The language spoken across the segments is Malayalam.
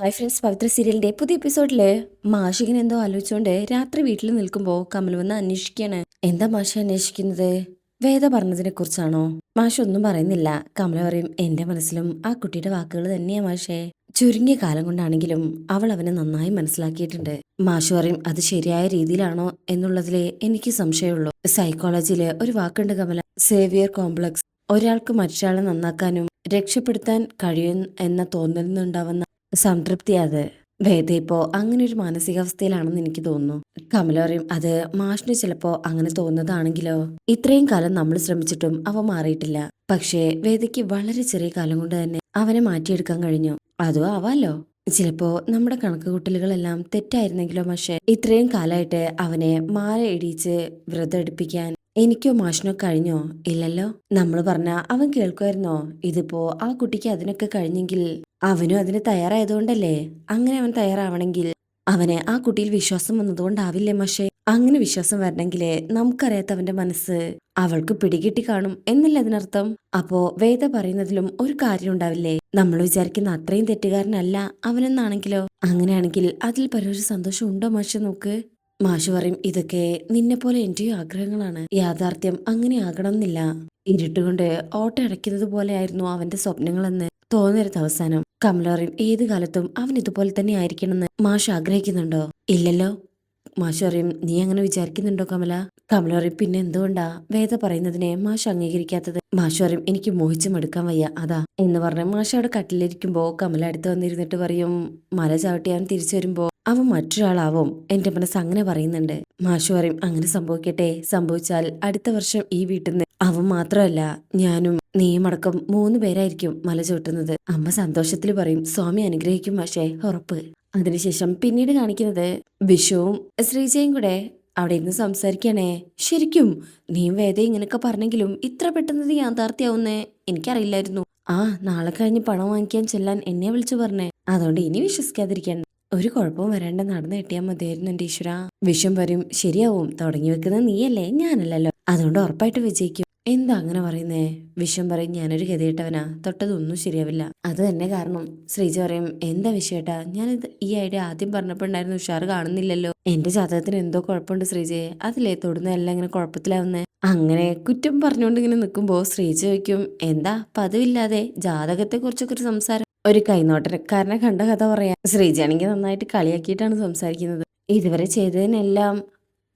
ഹായ് ഫ്രണ്ട്സ് പവിത്ര സീരിയലിന്റെ പുതിയ എപ്പിസോഡിൽ മാഷികൻ എന്തോ ആലോചിച്ചുകൊണ്ട് രാത്രി വീട്ടിൽ നിൽക്കുമ്പോൾ കമൽ വന്ന് അന്വേഷിക്കുകയാണ് എന്താ മാഷ അന്വേഷിക്കുന്നത്? വേദ പറഞ്ഞതിനെ കുറിച്ചാണോ? മാഷ ഒന്നും പറയുന്നില്ല. കമല പറയും എന്റെ മനസ്സിലും ആ കുട്ടിയുടെ വാക്കുകൾ തന്നെയാ മാഷേ. ചുരുങ്ങിയ കാലം കൊണ്ടാണെങ്കിലും അവൾ അവനെ നന്നായി മനസ്സിലാക്കിയിട്ടുണ്ട്. മാഷ് പറയും അത് ശരിയായ രീതിയിലാണോ എന്നുള്ളതിലെ എനിക്ക് സംശയമുള്ളൂ. സൈക്കോളജിയിൽ ഒരു വാക്കുണ്ട് കമല സേവിയർ കോംപ്ലക്സ് ഒരാൾക്ക് മറ്റൊരാളെ നന്നാക്കാനും രക്ഷപ്പെടുത്താൻ കഴിയും എന്ന തോന്നലിൽ നിന്നുണ്ടാവുന്ന സംതൃപ്തി അത് വേദ ഇപ്പോ അങ്ങനെ ഒരു മാനസികാവസ്ഥയിലാണെന്ന് എനിക്ക് തോന്നുന്നു. കമല പറയും അത് മാഷിന് ചിലപ്പോ അങ്ങനെ തോന്നുന്നതാണെങ്കിലോ? ഇത്രയും കാലം നമ്മൾ ശ്രമിച്ചിട്ടും അവ മാറിയിട്ടില്ല. പക്ഷേ വേദയ്ക്ക് വളരെ ചെറിയ കാലം കൊണ്ട് തന്നെ അവനെ മാറ്റിയെടുക്കാൻ കഴിഞ്ഞു. അതോ ആവാലോ ചിലപ്പോ നമ്മുടെ കണക്കുകൂട്ടലുകളെല്ലാം തെറ്റായിരുന്നെങ്കിലോ പക്ഷേ ഇത്രയും കാലമായിട്ട് അവനെ മാല ഇടിച്ച് വ്രതം എടുപ്പിക്കാൻ എനിക്കോ മാഷിനോ കഴിഞ്ഞോ? ഇല്ലല്ലോ. നമ്മൾ പറഞ്ഞ അവൻ കേൾക്കുമായിരുന്നോ? ഇതിപ്പോ ആ കുട്ടിക്ക് അതിനൊക്കെ കഴിഞ്ഞെങ്കിൽ അവനും അതിന് തയ്യാറായതുകൊണ്ടല്ലേ? അങ്ങനെ അവൻ തയ്യാറാവണമെങ്കിൽ അവന് ആ കുട്ടിയിൽ വിശ്വാസം വന്നതുകൊണ്ടാവില്ലേ മാഷെ? അങ്ങനെ വിശ്വാസം വരണമെങ്കിലേ നമുക്കറിയാത്തവന്റെ മനസ്സ് അവൾക്ക് പിടികിട്ടി കാണും എന്നല്ല അതിനർത്ഥം? അപ്പോ വേദ പറയുന്നതിലും ഒരു കാര്യം ഉണ്ടാവില്ലേ? നമ്മൾ വിചാരിക്കുന്ന അത്രയും തെറ്റുകാരനല്ല അവനെന്നാണെങ്കിലോ? അങ്ങനെയാണെങ്കിൽ അതിൽ പരൊരു സന്തോഷം ഉണ്ടോ മാഷെ നോക്ക്? മാഷ് പറയും ഇതൊക്കെ നിന്നെ പോലെ എന്റെയും ആഗ്രഹങ്ങളാണ്. യാഥാർത്ഥ്യം അങ്ങനെ ആകണമെന്നില്ല. ഇരുട്ടുകൊണ്ട് ഓട്ട അടയ്ക്കുന്നത് പോലെയായിരുന്നു അവന്റെ സ്വപ്നങ്ങളെന്ന് തോന്നരുത് അവസാനം. കമല പറയും ഏത് കാലത്തും അവൻ ഇതുപോലെ തന്നെ ആയിരിക്കണമെന്ന് മാഷ് ആഗ്രഹിക്കുന്നുണ്ടോ? ഇല്ലല്ലോ. മാഷ് പറയും നീ അങ്ങനെ വിചാരിക്കുന്നുണ്ടോ കമല? കമല പറയും പിന്നെ എന്തുകൊണ്ടാ? വേദ പറയുന്നതിനെ മാഷ് അംഗീകരിക്കാത്തത്. മാഷ് പറയും എനിക്ക് മോഹിച്ചു മടുക്കാൻ വയ്യ അതാ എന്ന് പറഞ്ഞ മാഷ് അവിടെ കട്ടിലിരിക്കുമ്പോ കമല അടുത്ത് വന്നിരുന്നിട്ട് പറയും മല ചവിട്ടി തിരിച്ചു വരുമ്പോ അവൻ മറ്റൊരാളാവും എന്റെ മനസ്സ് അങ്ങനെ പറയുന്നുണ്ട്. മാഷു പറയും അങ്ങനെ സംഭവിക്കട്ടെ സംഭവിച്ചാൽ അടുത്ത വർഷം ഈ വീട്ടിൽ നിന്ന് അവൻ മാത്രമല്ല ഞാനും നീയുമടക്കം മൂന്ന് പേരായിരിക്കും മല ചവിട്ടുന്നത്. അമ്മ സന്തോഷത്തിൽ പറയും സ്വാമി അനുഗ്രഹിക്കും മാഷേ ഉറപ്പ്. അതിനുശേഷം പിന്നീട് കാണിക്കുന്നത് വിഷുവും ശ്രീജയും കൂടെ അവിടെ ഇരുന്ന് സംസാരിക്കണേ ശരിക്കും നീ വേദ ഇങ്ങനെയൊക്കെ പറഞ്ഞെങ്കിലും ഇത്ര പെട്ടെന്ന് യാഥാർത്ഥ്യാവുന്നേ എനിക്കറിയില്ലായിരുന്നു. ആ നാളെ കഴിഞ്ഞ് പണം വാങ്ങിക്കാൻ ചെല്ലാൻ എന്നെ വിളിച്ചു പറഞ്ഞേ. അതുകൊണ്ട് ഇനി വിശ്വസിക്കാതിരിക്കണ്ട ഒരു കുഴപ്പവും വരാണ്ട്. നടന്നു കിട്ടിയാൽ മതിയായിരുന്നു എന്റെ ഈശ്വര. വിഷം വരും ശരിയാവും. തുടങ്ങി വെക്കുന്നത് നീയല്ലേ? ഞാനല്ലല്ലോ. അതുകൊണ്ട് ഉറപ്പായിട്ട് വിജയിക്കും. എന്താ അങ്ങനെ പറയുന്നേ? വിഷം പറയും ഞാനൊരു ഗതിയിട്ടവനാ തൊട്ടതൊന്നും ശരിയാവില്ല. അത് തന്നെ കാരണം. ശ്രീജ പറയും എന്താ വിഷയട്ടാ ഞാനിത് ഈ ഐഡിയ ആദ്യം പറഞ്ഞപ്പോണ്ടായിരുന്നു ഉഷാർ കാണുന്നില്ലല്ലോ. എന്റെ ജാതകത്തിന് എന്തോ കുഴപ്പമുണ്ട് ശ്രീജയെ അതിലേ തൊടുന്നതല്ല ഇങ്ങനെ കുഴപ്പത്തിലാവുന്നേ? അങ്ങനെ കുറ്റം പറഞ്ഞുകൊണ്ട് ഇങ്ങനെ നിൽക്കുമ്പോ ശ്രീജ ചോദിക്കും എന്താ? പതിവില്ലാതെ ജാതകത്തെ കുറിച്ചൊക്കെ ഒരു സംസാരം? ഒരു കൈനോട്ടക്കാരനെ കണ്ട കഥ പറയാം. ശ്രീജയാണെങ്കിൽ നന്നായിട്ട് കളിയാക്കിയിട്ടാണ് സംസാരിക്കുന്നത്. ഇതുവരെ ചെയ്തതിനെല്ലാം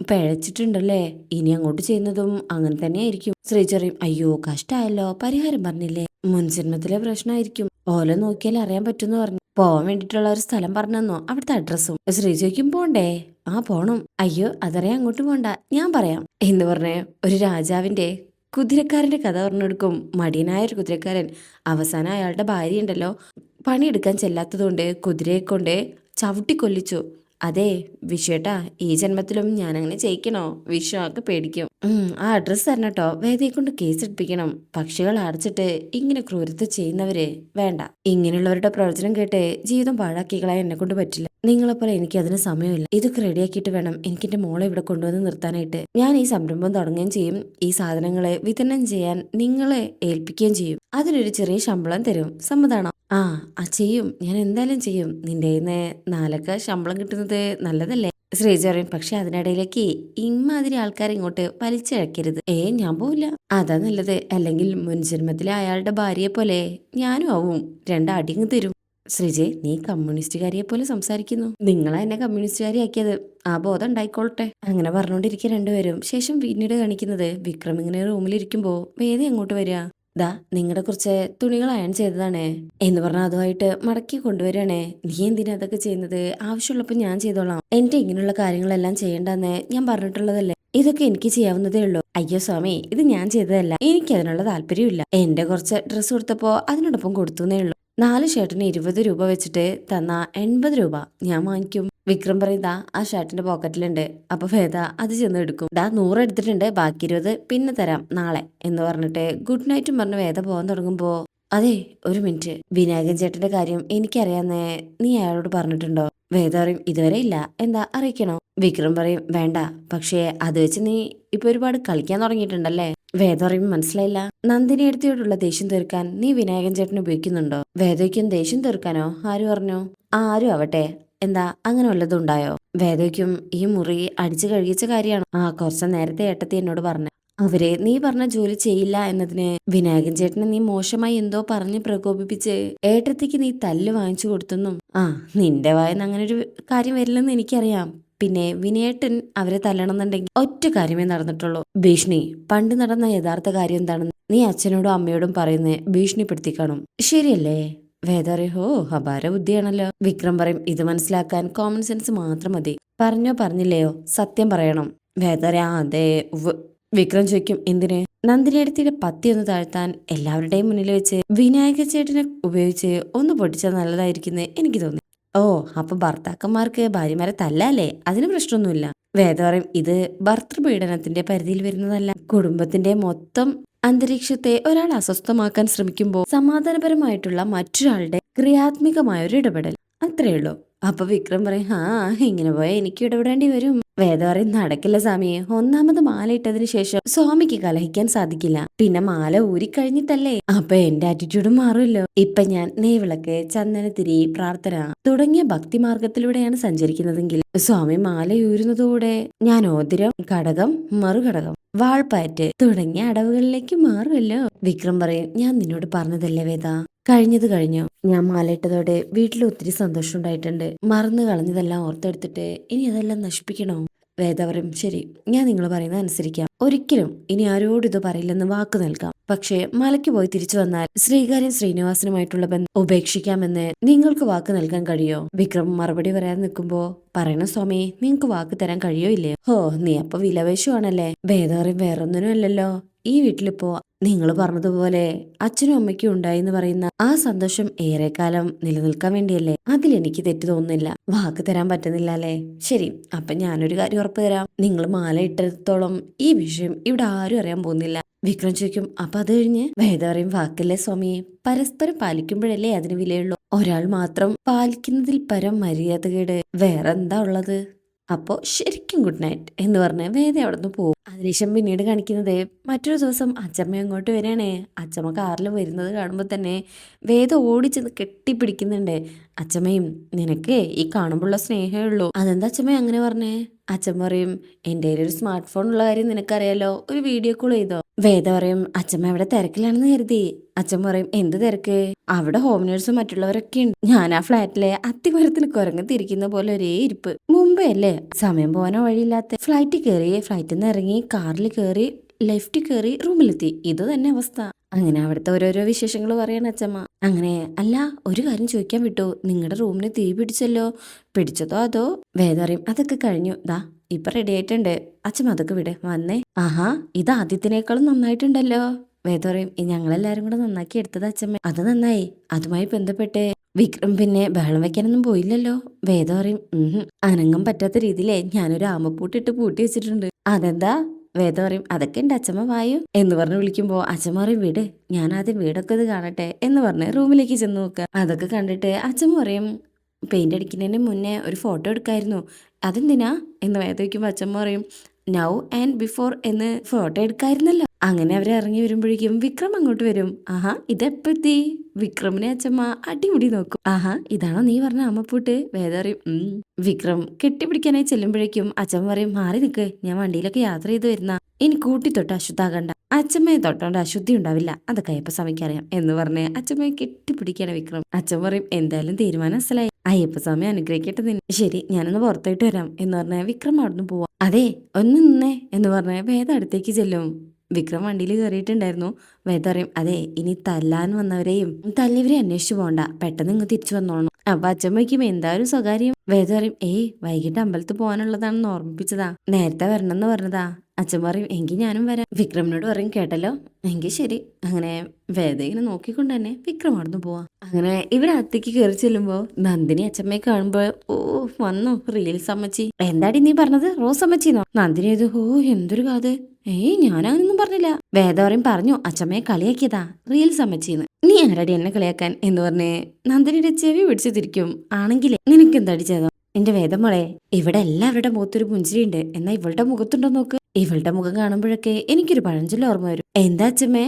പിഴച്ചിട്ടുണ്ടല്ലേ? ഇനി അങ്ങോട്ട് ചെയ്യുന്നതും അങ്ങനെ തന്നെയായിരിക്കും. ശ്രീചെറിയും അയ്യോ കഷ്ടായല്ലോ പരിഹാരം പറഞ്ഞില്ലേ? മുൻജന്മത്തിലെ പ്രശ്നമായിരിക്കും. ഓല നോക്കിയാൽ അറിയാൻ പറ്റുമെന്ന് പറഞ്ഞു. പോവാൻ വേണ്ടിയിട്ടുള്ള ഒരു സ്ഥലം പറഞ്ഞെന്നോ അവിടുത്തെ അഡ്രസ്സും ശ്രീജയ്ക്കും പോണ്ടേ? ആ പോണം. അയ്യോ അതറിയാൻ അങ്ങോട്ട് പോണ്ട. ഞാൻ പറയാം. എന്ന് പറഞ്ഞേ ഒരു രാജാവിന്റെ കുതിരക്കാരന്റെ കഥ പറഞ്ഞെടുക്കും മടിയനായ ഒരു കുതിരക്കാരൻ അവസാനം അയാളുടെ ഭാര്യ ഉണ്ടല്ലോ പണിയെടുക്കാൻ ചെല്ലാത്തതുകൊണ്ട് കുതിരയെ കൊണ്ട് ചവിട്ടിക്കൊല്ലിച്ചു. അതെ വിഷേട്ടാ ഈ ജന്മത്തിലും ഞാൻ അങ്ങനെ ചെയ്യിക്കണോ ആക്ക് പേടിക്കും. ആ അഡ്രസ്സ് തരണം കേട്ടോ വേദയെ കൊണ്ട് കേസ് എടുപ്പിക്കണം പക്ഷികൾ അടച്ചിട്ട് ഇങ്ങനെ ക്രൂരത ചെയ്യുന്നവര് വേണ്ട. ഇങ്ങനെയുള്ളവരുടെ പ്രവചനം കേട്ട് ജീവിതം പാഴാക്കികളായി എന്നെ കൊണ്ട് പറ്റില്ല. നിങ്ങളെപ്പോലെ എനിക്ക് അതിന് സമയമില്ല. ഇതൊക്കെ റെഡിയാക്കിയിട്ട് വേണം എനിക്ക് എന്റെ മോളെ ഇവിടെ കൊണ്ടുവന്ന് നിർത്താനായിട്ട്. ഞാൻ ഈ സംരംഭം തുടങ്ങുകയും ചെയ്യും. ഈ സാധനങ്ങളെ വിതരണം ചെയ്യാൻ നിങ്ങളെ ഏൽപ്പിക്കുകയും ചെയ്യും. അതിനൊരു ചെറിയ ശമ്പളം തരും. സമ്മതാണോ ആ ആ ചെയ്യും. ഞാൻ എന്തായാലും ചെയ്യും. നിന്റെ നാലൊക്കെ ശമ്പളം കിട്ടുന്നത് നല്ലതല്ലേ? ശ്രീജ പറയും പക്ഷെ അതിനിടയിലേക്ക് ഇമ്മാതിരി ആൾക്കാരെ ഇങ്ങോട്ട് വലിച്ചിഴക്കരുത്. ഏ ഞാൻ പോവില്ല. അതാ നല്ലത്. അല്ലെങ്കിൽ മുൻജന്മത്തിലെ അയാളുടെ ഭാര്യയെ പോലെ ഞാനും ആവും. രണ്ടടിങ്ങ് തരും. ശ്രീജെ നീ കമ്മ്യൂണിസ്റ്റുകാരിയെ പോലെ സംസാരിക്കുന്നു. നിങ്ങളാ എന്നെ കമ്മ്യൂണിസ്റ്റുകാരി ആക്കിയത് ആ ബോധം ഉണ്ടായിക്കോളട്ടെ. അങ്ങനെ പറഞ്ഞുകൊണ്ടിരിക്കുക രണ്ടുപേരും ശേഷം പിന്നീട് കാണിക്കുന്നത് വിക്രം ഇങ്ങനെ റൂമിലിരിക്കുമ്പോ വേദി അങ്ങോട്ട് വരിക. ദാ നിങ്ങളുടെ കുറച്ച് തുണികൾ അയൺ ചെയ്തതാണേ. എന്ന് പറഞ്ഞാൽ അതുമായിട്ട് മടക്കി കൊണ്ടുവരികയാണേ. നീ എന്തിനാ അതൊക്കെ ചെയ്യുന്നത്? ആവശ്യമുള്ളപ്പോൾ ഞാൻ ചെയ്തോളാം. എന്റെ ഇങ്ങനെയുള്ള കാര്യങ്ങളെല്ലാം ചെയ്യേണ്ടെന്ന് ഞാൻ പറഞ്ഞിട്ടുള്ളതല്ലേ? ഇതൊക്കെ എനിക്ക് ചെയ്യാവുന്നതേ ഉള്ളൂ. അയ്യോ സ്വാമി ഇത് ഞാൻ ചെയ്തതല്ല. എനിക്ക് അതിനുള്ള താല്പര്യമില്ല. എന്റെ കുറച്ച് ഡ്രസ്സ് കൊടുത്തപ്പോ അതിനോടൊപ്പം കൊടുത്തുന്നേ ഉള്ളൂ. നാല് ഷർട്ടിന് ഇരുപത് രൂപ വെച്ചിട്ട് തന്ന എൺപത് രൂപ ഞാൻ വാങ്ങിക്കും. വിക്രം പറയുന്ന ആ ഷർട്ടിന്റെ പോക്കറ്റിലുണ്ട്. അപ്പൊ വേദ അത് ചെന്ന് എടുക്കും. ദാ നൂറ് എടുത്തിട്ടുണ്ട് ബാക്കി ഇരുപത് പിന്നെ തരാം നാളെ എന്ന് പറഞ്ഞിട്ട് ഗുഡ് നൈറ്റും പറഞ്ഞ് വേദ പോകാൻ തുടങ്ങുമ്പോ അതെ ഒരു മിനിറ്റ്. വിനായകൻ ചേട്ടന്റെ കാര്യം എനിക്കറിയാന്നേ നീ അയാളോട് പറഞ്ഞിട്ടുണ്ടോ? വേദ പറയും ഇതുവരെ ഇല്ല. എന്താ അറിയിക്കണോ? വിക്രം പറയും വേണ്ട. പക്ഷേ അത് വെച്ച് നീ ഇപ്പൊ ഒരുപാട് കളിക്കാൻ തുടങ്ങിയിട്ടുണ്ടല്ലേ? വേദ പറയും മനസ്സിലായില്ല. നന്ദിനി എടുത്തിയോടുള്ള ദേഷ്യം തീർക്കാൻ നീ വിനായകൻ ചേട്ടൻ ഉപയോഗിക്കുന്നുണ്ടോ? വേദയ്ക്കും ദേഷ്യം തീർക്കാനോ? ആര് പറഞ്ഞു? ആരും ആവട്ടെ. എന്താ അങ്ങനെ വല്ലതും ഉണ്ടായോ? വേദയ്ക്കും ഈ മുറി അടിച്ചു കഴുകിച്ച കാര്യമാണ്. ആ കുറച്ച് നേരത്തെ ഏട്ടത്തി എന്നോട് പറഞ്ഞു. അവരെ നീ പറഞ്ഞ ജോലി ചെയ്യില്ല എന്നതിന് വിനായകൻ ചേട്ടനെ നീ മോശമായി എന്തോ പറഞ്ഞ് പ്രകോപിപ്പിച്ച് ഏട്ടത്തിക്ക് നീ തല്ല് വാങ്ങിച്ചു കൊടുത്തെന്നും ആ നിന്റെ വായന്ന് അങ്ങനെ ഒരു കാര്യം വരില്ലെന്ന് എനിക്കറിയാം. പിന്നെ വിനയേട്ടൻ അവരെ തല്ലണമെന്നുണ്ടെങ്കിൽ ഒറ്റ കാര്യമേ നടന്നിട്ടുള്ളൂ. ഭീഷണി പണ്ട് നടന്ന യഥാർത്ഥ കാര്യം എന്താണെന്ന് നീ അച്ഛനോടും അമ്മയോടും പറയുന്നത് ഭീഷണിപ്പെടുത്തി കാണും. ശരിയല്ലേ? വേദ ഹബാര അപാര ബുദ്ധിയാണല്ലോ. വിക്രം പറയും ഇത് മനസ്സിലാക്കാൻ കോമൺ സെൻസ് മാത്രം മതി. പറഞ്ഞോ പറഞ്ഞില്ലയോ സത്യം പറയണം. വേദ ആ അതെ ഉവ്വ്." വിക്രം ചോദിക്കും എന്തിന്? നന്ദിനിയടുത്തിയുടെ പത്തി ഒന്ന് താഴ്ത്താൻ എല്ലാവരുടെയും മുന്നിൽ വെച്ച് വിനായക ചേട്ടനെ ഉപയോഗിച്ച് ഒന്ന് പൊട്ടിച്ചാൽ നല്ലതായിരിക്കുന്നു എനിക്ക് തോന്നി. ഓ അപ്പൊ ഭർത്താക്കന്മാർക്ക് ഭാര്യമാരെ തല്ലല്ലേ? അതിന് പ്രശ്നമൊന്നുമില്ല. വേദ പറയും ഇത് ഭർത്തൃപീഡനത്തിന്റെ പരിധിയിൽ വരുന്നതല്ല. കുടുംബത്തിന്റെ മൊത്തം അന്തരീക്ഷത്തെ ഒരാൾ അസ്വസ്ഥമാക്കാൻ ശ്രമിക്കുമ്പോൾ സമാധാനപരമായിട്ടുള്ള മറ്റൊരാളുടെ ക്രിയാത്മകമായ ഒരു ഇടപെടൽ. അത്രയേ ഉള്ളൂ അപ്പൊ വിക്രം പറയും ആ ഇങ്ങനെ പോയാൽ എനിക്ക് ഇടപെടേണ്ടി വരും. വേദ പറയും നടക്കില്ല സ്വാമിയെ ഒന്നാമത് മാല ഇട്ടതിന് ശേഷം സ്വാമിക്ക് കലഹിക്കാൻ സാധിക്കില്ല. പിന്നെ മാല ഊരിക്കഴിഞ്ഞിട്ടല്ലേ അപ്പൊ എന്റെ ആറ്റിറ്റ്യൂഡും മാറുമല്ലോ. ഇപ്പൊ ഞാൻ നെയ്വിളക്ക് ചന്ദനത്തിരി പ്രാർത്ഥന തുടങ്ങിയ ഭക്തി മാർഗത്തിലൂടെയാണ് സഞ്ചരിക്കുന്നതെങ്കിൽ സ്വാമി മാല ഊരുന്നതോടെ ഞാൻ ഓതിരം ഘടകം മറുഘടകം വാൾപ്പാറ്റ് തുടങ്ങിയ അടവുകളിലേക്ക് മാറുമല്ലോ. വിക്രം പറയും ഞാൻ നിന്നോട് പറഞ്ഞതല്ലേ വേദ? കഴിഞ്ഞത് കഴിഞ്ഞു. ഞാൻ മാലയിട്ടതോടെ വീട്ടിൽ ഒത്തിരി സന്തോഷം ഉണ്ടായിട്ടുണ്ട്. മറന്നു കളഞ്ഞതെല്ലാം ഓർത്തെടുത്തിട്ട് ഇനി അതെല്ലാം നശിപ്പിക്കണോ? വേദ പറയും ശരി ഞാൻ നിങ്ങൾ പറയുന്നത് അനുസരിക്കാം. ഒരിക്കലും ഇനി ആരോടും ഇത് പറയില്ലെന്ന് വാക്ക് നൽകാം. പക്ഷേ മലയ്ക്ക് പോയി തിരിച്ചു വന്നാൽ ശ്രീകാര്യം ശ്രീനിവാസനുമായിട്ടുള്ള ബന്ധം ഉപേക്ഷിക്കാമെന്ന് നിങ്ങൾക്ക് വാക്ക് നൽകാൻ കഴിയോ? വിക്രം മറുപടി പറയാൻ നിൽക്കുമ്പോ പറയണ സ്വാമി നിങ്ങൾക്ക് വാക്ക് തരാൻ കഴിയോ ഇല്ലേ ഹോ നീ അപ്പൊ വിലവേശുവാണല്ലേ? വേദ പറയും വേറൊന്നിനും അല്ലല്ലോ. ഈ വീട്ടിലിപ്പോ നിങ്ങൾ പറഞ്ഞതുപോലെ അച്ഛനും അമ്മയ്ക്കും ഉണ്ടായി എന്ന് പറയുന്ന ആ സന്തോഷം ഏറെക്കാലം നിലനിൽക്കാൻ വേണ്ടിയല്ലേ? അതിൽ എനിക്ക് തെറ്റ് തോന്നുന്നില്ല. വാക്ക് തരാൻ പറ്റുന്നില്ല അല്ലേ? ശരി അപ്പൊ ഞാനൊരു കാര്യം ഉറപ്പ് തരാം. നിങ്ങൾ മാല ഇട്ടിടത്തോളം ഈ വിഷയം ഇവിടെ ആരും അറിയാൻ പോകുന്നില്ല. വിക്രം ചോദിക്കും അപ്പൊ അത് കഴിഞ്ഞ്? വേദ വാക്കല്ലേ സ്വാമിയെ പരസ്പരം പാലിക്കുമ്പോഴല്ലേ അതിന് വിലയുള്ളൂ. ഒരാൾ മാത്രം പാലിക്കുന്നതിൽ പരം മര്യാദകേട്. വേറെന്താ ഉള്ളത്? അപ്പോ ശരിക്കും ഗുഡ് നൈറ്റ് എന്ന് പറഞ്ഞ് വേദ അവിടെ നിന്ന് പോകും അതിനുശേഷം പിന്നീട് കാണിക്കുന്നത് മറ്റൊരു ദിവസം അച്ചമ്മ അങ്ങോട്ട് വരികയാണേ. അച്ചമ്മ കാറിൽ വരുന്നത് കാണുമ്പോൾ തന്നെ വേദ ഓടിച്ചെന്ന് കെട്ടിപ്പിടിക്കുന്നുണ്ട്. അച്ചമ്മയും നിനക്ക് ഈ കാണുമ്പോഴുള്ള സ്നേഹമേ ഉള്ളൂ. അതെന്താ അച്ചമ്മ അങ്ങനെ പറഞ്ഞേ? അച്ഛൻ പറയും എന്റെ ഒരു സ്മാർട്ട് ഫോൺ ഉള്ള കാര്യം നിനക്കറിയാലോ. ഒരു വീഡിയോ കോൾ ചെയ്തോ? വേദ പറയും അച്ഛമ്മ അവിടെ തിരക്കിലാണെന്ന് കരുതി. അച്ഛൻ പറയും എന്ത് തിരക്ക്? അവിടെ ഹോം നേഴ്സും മറ്റുള്ളവരൊക്കെ ഉണ്ട്. ഞാൻ ആ ഫ്ലാറ്റിലെ അത്തിമരത്തിൽ കുരങ്ങ് തിരിക്കുന്ന പോലെ ഒരേ ഇരിപ്പ്. മുമ്പേ അല്ലേ? സമയം പോകാനോ വഴിയില്ലാത്ത ഫ്ലൈറ്റിൽ കയറി ഫ്ലൈറ്റിൽ നിന്ന് ഇറങ്ങി കാറിൽ കയറി ലെഫ്റ്റ് കയറി റൂമിലെത്തി ഇത് തന്നെ അവസ്ഥ. അങ്ങനെ അവിടുത്തെ ഓരോരോ വിശേഷങ്ങൾ പറയണ അച്ഛമ്മ അങ്ങനെ അല്ല ഒരു കാര്യം ചോദിക്കാൻ വിട്ടു? നിങ്ങളുടെ റൂമിന് തീ പിടിച്ചല്ലോ? പിടിച്ചതോ അതോ വേദറിയും? അതൊക്കെ കഴിഞ്ഞു. ദാ ഇപ്പൊ റെഡി ആയിട്ടുണ്ട്. അച്ഛമ്മ അതൊക്കെ വിട്. വന്നേ. ആഹാ ഇത് ആദ്യത്തിനേക്കാളും നന്നായിട്ടുണ്ടല്ലോ. വേദറിയും പറയും "ഈ ഞങ്ങളെല്ലാരും കൂടെ നന്നാക്കി എടുത്തത് അച്ഛമ്മ അത് നന്നായി. അതുമായി ബന്ധപ്പെട്ട് വിക്രം പിന്നെ ബഹളം വെക്കാനൊന്നും പോയില്ലല്ലോ. വേദ പറയും അനങ്ങം പറ്റാത്ത രീതിയിലേ ഞാനൊരു ആമപ്പൂട്ടിട്ട് പൂട്ടി വെച്ചിട്ടുണ്ട്. അതെന്താ? വേദ പറയും അതൊക്കെ ഉണ്ട് അച്ഛമ്മ വായു എന്ന് പറഞ്ഞ് വിളിക്കുമ്പോൾ അച്ഛമ്മ പറയും വീട് ഞാൻ ആദ്യം വീടൊക്കെ ഇത് കാണട്ടെ എന്ന് പറഞ്ഞ് റൂമിലേക്ക് ചെന്ന് നോക്കുക. അതൊക്കെ കണ്ടിട്ട് അച്ഛമ്മ പറയും പെയിന്റ് അടിക്കുന്നതിന് മുന്നേ ഒരു ഫോട്ടോ എടുക്കായിരുന്നു അതെന്തിനാ? എന്ന് വേദ വയ്ക്കുമ്പോൾ അച്ഛമ്മ പറയും നൗ ആൻഡ് ബിഫോർ എന്ന് ഫോട്ടോ എടുക്കായിരുന്നല്ലോ. അങ്ങനെ അവർ ഇറങ്ങി വരുമ്പോഴേക്കും വിക്രം അങ്ങോട്ട് വരും. ആഹാ ഇതെപ്പത്തി വിക്രമിനെ അച്ഛമ്മ അടിമുടി നോക്കും. ആഹാ ഇതാണോ നീ പറഞ്ഞ അമ്മപ്പൂട്ട്? "ഉം." വിക്രം കെട്ടിപ്പിടിക്കാനായി ചെല്ലുമ്പോഴേക്കും അച്ഛമ്മ പറയും മാറി നിൽക്ക് ഞാൻ വണ്ടിയിലൊക്കെ യാത്ര ചെയ്ത് വരുന്ന. ഇനി കൂട്ടി തൊട്ട് അശുദ്ധാകണ്ട. അച്ഛമ്മയെ തൊട്ടോണ്ട് അശുദ്ധി ഉണ്ടാവില്ല. അതൊക്കെ അയ്യപ്പ സമയക്കറിയാം എന്ന് പറഞ്ഞ് അച്ഛമ്മയെ കെട്ടിപ്പിടിക്കാണ് വിക്രം. അച്ഛൻ പറയും എന്തായാലും തീരുമാനം അസലായി. അയ്യപ്പ സ്വാമി അനുഗ്രഹിക്കട്ടെ നിന്നെ. ശരി ഞാനൊന്ന് പുറത്തോട്ട് വരാം. എന്ന് പറഞ്ഞ വിക്രം അവിടുന്ന് പോവാം. അതെ ഒന്ന് നിന്നേ. എന്ന് പറഞ്ഞ വേദ അടുത്തേക്ക് ചെല്ലും. വിക്രം വണ്ടിയിൽ കയറിയിട്ടുണ്ടായിരുന്നു. വേദ പറയും അതെ ഇനി തല്ലാൻ വന്നവരെയും തല്ലിയവരെ അന്വേഷിച്ചു പോണ്ട. പെട്ടെന്ന് ഇങ്ങ് തിരിച്ചു വന്നോളണം. അപ്പൊ അച്ഛമ്മയ്ക്കും എന്തായാലും സ്വകാര്യം? വേദ പറയും ഏയ് വൈകിട്ട് അമ്പലത്തിൽ പോകാനുള്ളതാണെന്ന് ഓർമ്മിപ്പിച്ചതാ. നേരത്തെ വരണമെന്ന് പറഞ്ഞതാ. അച്ഛൻ പറയും എങ്കിൽ ഞാനും വരാം. വിക്രമിനോട് പറയും കേട്ടല്ലോ. എങ്കിൽ ശരി. അങ്ങനെ വേദ ഇങ്ങനെ നോക്കിക്കൊണ്ട് തന്നെ വിക്രം അവിടുന്ന് പോവാ. അങ്ങനെ ഇവിടെ അത്തേക്ക് കയറി ചെല്ലുമ്പോ നന്ദിനി അച്ഛമ്മയെ കാണുമ്പോ ഓ വന്നു റീൽസ് അമ്മച്ചി. എന്താടി നീ പറഞ്ഞത്? റോസ് അമ്മച്ചിന്നോ? നന്ദിനി ഇത് ഓ എന്തൊരു കാത് ഏയ് ഞാനങ്ങനൊന്നും പറഞ്ഞില്ല. വേദ പറയും പറഞ്ഞു അച്ഛമ്മയെ കളിയാക്കിയതാ റീൽസ് അമ്മച്ചിന്ന്. നീ ആരടി എന്നെ കളിയാക്കാൻ? എന്ന് പറഞ്ഞ് നന്ദിനിയുടെ ചെവി പിടിച്ചു തിരിക്കും. ആണെങ്കിലേ നിനക്ക് എന്താടി ചെയ്തോ എന്റെ വേദമോളെ ഇവിടെ എല്ലാവരുടെ മുഖത്തൊരു പുഞ്ചിരിയുണ്ട്. എന്നാ ഇവളുടെ മുഖത്തുണ്ടോ നോക്ക്. ഇവളുടെ മുഖം കാണുമ്പോഴൊക്കെ എനിക്കൊരു പഴഞ്ചൊല്ല ഓർമ്മ വരും. എന്താ അച്ഛമ്മേ?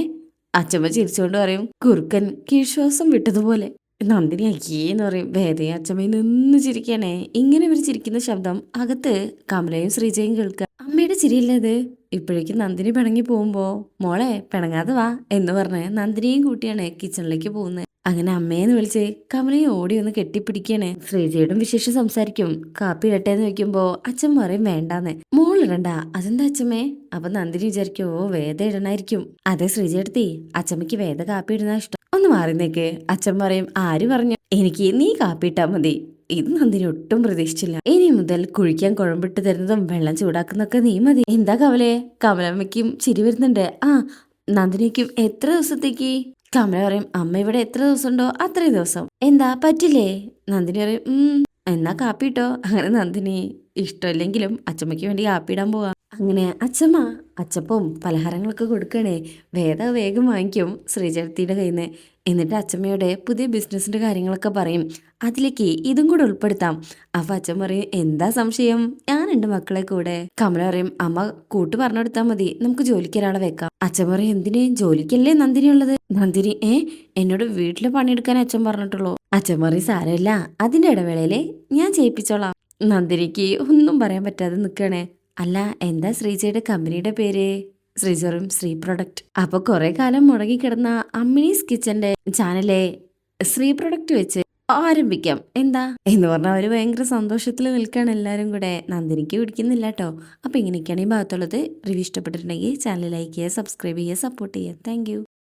അച്ഛമ്മ ചിരിച്ചുകൊണ്ട് പറയും കുറുക്കൻ കീഴ്ശ്വാസം വിട്ടതുപോലെ. നന്ദിനി അയ്യേന്ന് പറയും. വേദയും അച്ഛമ്മയും നിന്ന് ചിരിക്കണേ. ഇങ്ങനെ ഇവർ ചിരിക്കുന്ന ശബ്ദം അകത്ത് കമലയും ശ്രീജയും കേൾക്കുക അമ്മയുടെ ചിരിയില്ലത് ഇപ്പോഴേക്കും നന്ദിനി പിണങ്ങി പോകുമ്പോ മോളെ പിണങ്ങാതെ വാ എന്ന് പറഞ്ഞ് നന്ദിനിയും കൂട്ടിയാണ് കിച്ചണിലേക്ക് പോകുന്നത് അങ്ങനെ അമ്മയെന്ന് വിളിച്ച് കമലയും ഓടി ഒന്ന് കെട്ടിപ്പിടിക്കാണ്. ശ്രീജയോടും വിശേഷം സംസാരിക്കും. കാപ്പി ഇടട്ടെ എന്ന് വെക്കുമ്പോ അച്ഛൻ പറയും വേണ്ടാന്ന്. മോളിടണ്ട അതെന്താ അച്ഛമ്മേ? അപ്പൊ നന്ദിനി വിചാരിക്കും ഓ വേദ ഇടണായിരിക്കും. അതെ ശ്രീജയെടുത്തി അച്ഛമ്മയ്ക്ക് വേദ കാപ്പി ഇടുന്ന ഇഷ്ടം. ഒന്ന് മാറി നിക്ക്. അച്ഛൻ പറയും ആര് പറഞ്ഞു? എനിക്ക് നീ കാപ്പി ഇട്ടാ മതി. ഇത് നന്ദിനി ഒട്ടും പ്രതീക്ഷിച്ചില്ല. ഇനി മുതൽ കുഴിക്കാൻ കുഴമ്പിട്ട് തരുന്നതും വെള്ളം ചൂടാക്കുന്നതൊക്കെ നീ മതി. എന്താ കമലെ കമലമ്മയ്ക്കും ചിരി വരുന്നുണ്ട്. ആ നന്ദിനിക്കും എത്ര ദിവസത്തേക്ക്? കമല പറയും അമ്മ ഇവിടെ എത്ര ദിവസം ഉണ്ടോ അത്രയും ദിവസം. എന്താ പറ്റില്ലേ? നന്ദിനി പറയും ഉം എന്നാ കാപ്പി ഇട്ടോ അങ്ങനെ നന്ദിനി ഇഷ്ടമില്ലെങ്കിലും അച്ചമ്മയ്ക്ക് വേണ്ടി കാപ്പി ഇടാൻ പോവാ. അങ്ങനെ അച്ചമ്മ അച്ചപ്പം പലഹാരങ്ങളൊക്കെ കൊടുക്കണേ. വേദ വേഗം വാങ്ങിക്കും ശ്രീചരത്തിയുടെ കയ്യിൽ നിന്ന് എന്നിട്ട് അച്ഛമ്മയുടെ പുതിയ ബിസിനസ്സിന്റെ കാര്യങ്ങളൊക്കെ പറയും. അതിലേക്ക് ഇതും കൂടെ ഉൾപ്പെടുത്താം. അപ്പം അച്ഛൻ പറയും എന്താ സംശയം? ഞാൻ ഞാനുണ്ട് മക്കളെ കൂടെ. കമല പറയും അമ്മ കൂട്ട് പറഞ്ഞു കൊടുത്താൽ മതി. നമുക്ക് ജോലിക്ക് ഒരാളെ വെക്കാം. അച്ഛൻ പറയും എന്തിന്? ജോലിക്കല്ലേ നന്ദിനി ഉള്ളത്? നന്ദിനി ഏ? എന്നോട് വീട്ടിൽ പണിയെടുക്കാൻ അച്ഛൻ പറഞ്ഞിട്ടുള്ളൂ. അച്ഛൻ പറയും സാരമില്ല. അതിന്റെ ഇടവേളയിൽ ഞാൻ ചെയ്യിപ്പിച്ചോളാം. നന്ദിനിക്ക് ഒന്നും പറയാൻ പറ്റാതെ നിൽക്കണേ അല്ല എന്താ ശ്രീജയുടെ കമ്പനിയുടെ പേര്? ശ്രീജറും ശ്രീ പ്രൊഡക്റ്റ് അപ്പൊ കുറെ കാലം മുടങ്ങിക്കിടന്ന അമ്മിനീസ് കിച്ചന്റെ ചാനലെ ശ്രീ പ്രൊഡക്റ്റ് വെച്ച് ആരംഭിക്കാം. എന്താ? എന്ന് പറഞ്ഞാൽ അവർ ഭയങ്കര സന്തോഷത്തിൽ നിൽക്കുകയാണ് എല്ലാവരും കൂടെ. നന്ദിനിക്ക് പിടിക്കുന്നില്ല കേട്ടോ അപ്പൊ ഇങ്ങനെയൊക്കെയാണ് ഈ ഭാഗത്തുള്ളത്. റിവ്യൂ ഇഷ്ടപ്പെട്ടിട്ടുണ്ടെങ്കിൽ ചാനൽ ലൈക്ക് ചെയ്യുക സബ്സ്ക്രൈബ് ചെയ്യുക സപ്പോർട്ട് ചെയ്യുക. താങ്ക്